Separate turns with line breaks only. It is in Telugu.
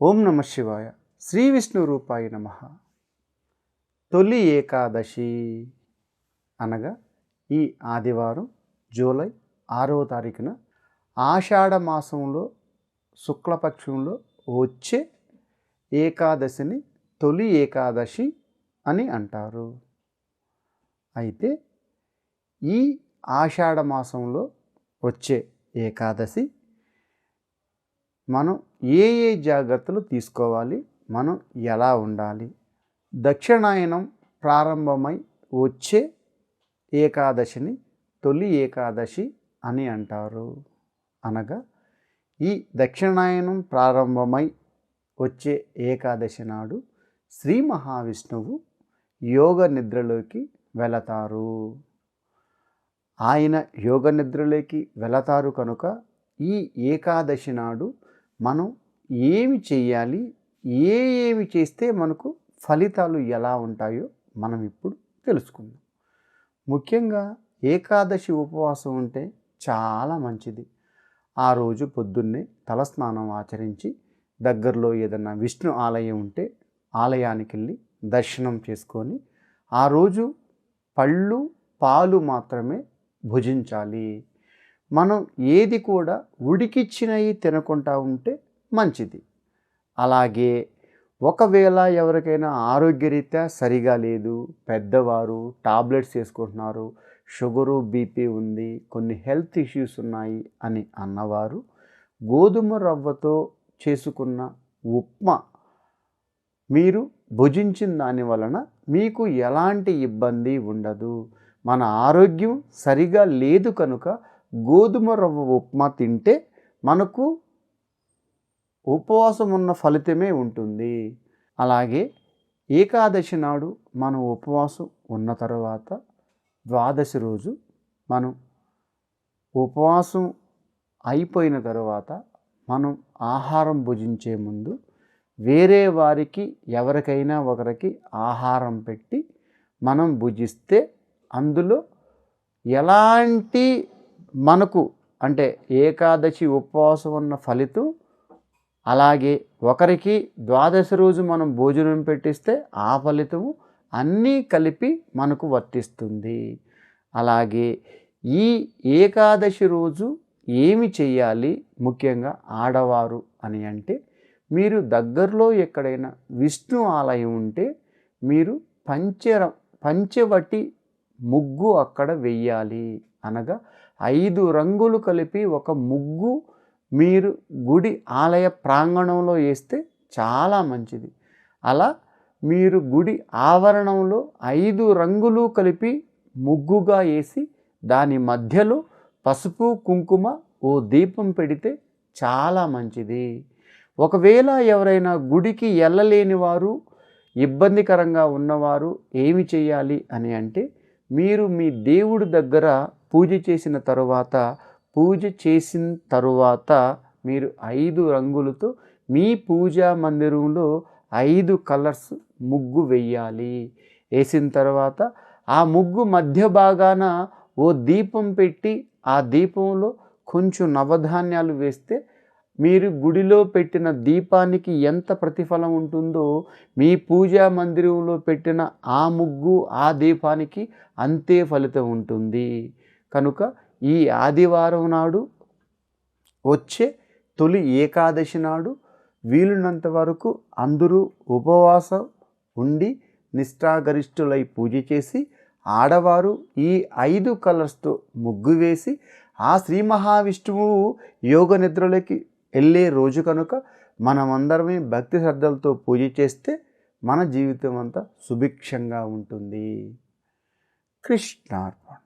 ఓం నమ శివాయ. శ్రీ విష్ణు రూపాయ నమ. తొలి ఏకాదశి అనగా ఈ ఆదివారం జూలై ఆరవ తారీఖున ఆషాఢ మాసంలో శుక్లపక్షంలో వచ్చే ఏకాదశిని తొలి ఏకాదశి అని అంటారు. అయితే ఈ ఆషాఢ మాసంలో వచ్చే ఏకాదశి మనం ఏ ఏ జాగ్రత్తలు తీసుకోవాలి? మనం ఎలా ఉండాలి? దక్షిణాయనం ప్రారంభమై వచ్చే ఏకాదశిని తొలి ఏకాదశి అని అంటారు. అనగా ఈ దక్షిణాయనం ప్రారంభమై వచ్చే ఏకాదశి నాడు శ్రీ మహావిష్ణువు యోగ నిద్రలోకి వెళతారు. ఆయన యోగ నిద్రలోకి వెళతారు కనుక ఈ ఏకాదశి నాడు మనం ఏమి చేయాలి ఏ ఏమి చేస్తే మనకు ఫలితాలు ఎలా ఉంటాయో మనం ఇప్పుడు తెలుసుకుందాం. ముఖ్యంగా ఏకాదశి ఉపవాసం ఉంటే చాలా మంచిది. ఆ రోజు పొద్దున్నే తలస్నానం ఆచరించి దగ్గరలో ఏదన్నా విష్ణు ఆలయం ఉంటే ఆలయానికి వెళ్ళి దర్శనం చేసుకొని ఆ రోజు పళ్ళు పాలు మాత్రమే భుజించాలి. మనం ఏది కూడా ఉడికిచ్చినవి తినకుండా ఉంటే మంచిది. అలాగే ఒకవేళ ఎవరికైనా ఆరోగ్యరీత్యా సరిగా లేదు పెద్దవారు టాబ్లెట్స్ వేసుకుంటున్నారు షుగరు బీపీ ఉంది కొన్ని హెల్త్ ఇష్యూస్ ఉన్నాయి అని అన్నవారు గోధుమ రవ్వతో చేసుకున్న ఉప్మా మీరు భుజించిన దాని వలన మీకు ఎలాంటి ఇబ్బంది ఉండదు. మన ఆరోగ్యం సరిగా లేదు కనుక గోధుమ రవ్వ ఉప్మా తింటే మనకు ఉపవాసం ఉన్న ఫలితమే ఉంటుంది. అలాగే ఏకాదశి నాడు మనం ఉపవాసం ఉన్న తర్వాత ద్వాదశి రోజు మనం ఉపవాసం అయిపోయిన తర్వాత మనం ఆహారం భుజించే ముందు వేరే వారికి ఎవరికైనా ఒకరికి ఆహారం పెట్టి మనం భుజిస్తే అందులో ఎలాంటి మనకు అంటే ఏకాదశి ఉపవాసం ఉన్న ఫలితం అలాగే ఒకరికి ద్వాదశి రోజు మనం భోజనం పెట్టిస్తే ఆ ఫలితము అన్నీ కలిపి మనకు వర్తిస్తుంది. అలాగే ఈ ఏకాదశి రోజు ఏమి చేయాలి? ముఖ్యంగా ఆడవారు అని అంటే మీరు దగ్గరలో ఎక్కడైనా విష్ణు ఆలయం ఉంటే మీరు పంచర పంచవటి ముగ్గు అక్కడ వెయ్యాలి అనగా ఐదు రంగులు కలిపి ఒక ముగ్గు మీరు గుడి ఆలయ ప్రాంగణంలో వేస్తే చాలా మంచిది. అలా మీరు గుడి ఆవరణంలో ఐదు రంగులు కలిపి ముగ్గుగా వేసి దాని మధ్యలో పసుపు కుంకుమ ఓ దీపం పెడితే చాలా మంచిది. ఒకవేళ ఎవరైనా గుడికి వెళ్ళలేని వారు ఇబ్బందికరంగా ఉన్నవారు ఏమి చేయాలి అని అంటే మీరు మీ దేవుడి దగ్గర పూజ చేసిన తరువాత పూజ చేసిన తరువాత మీరు ఐదు రంగులతో మీ పూజా మందిరంలో ఐదు కలర్స్ ముగ్గు వెయ్యాలి. వేసిన తర్వాత ఆ ముగ్గు మధ్య భాగాన ఓ దీపం పెట్టి ఆ దీపంలో కొంచెం నవధాన్యాలు వేస్తే మీరు గుడిలో పెట్టిన దీపానికి ఎంత ప్రతిఫలం ఉంటుందో మీ పూజా మందిరంలో పెట్టిన ఆ ముగ్గు ఆ దీపానికి అంతే ఫలితం ఉంటుంది. కనుక ఈ ఆదివారం నాడు వచ్చే తొలి ఏకాదశి నాడు వీలున్నంత వరకు అందరూ ఉపవాసం ఉండి నిష్ఠాగరిష్ఠులై పూజ చేసి ఆడవారు ఈ ఐదు కలర్స్తో ముగ్గు వేసి ఆ శ్రీ మహావిష్ణువు యోగ నిద్రలోకి వెళ్ళే రోజు కనుక మనమందరమే భక్తి శ్రద్ధలతో పూజ చేస్తే మన జీవితం అంతా సుభిక్షంగా ఉంటుంది. కృష్ణార్పణ.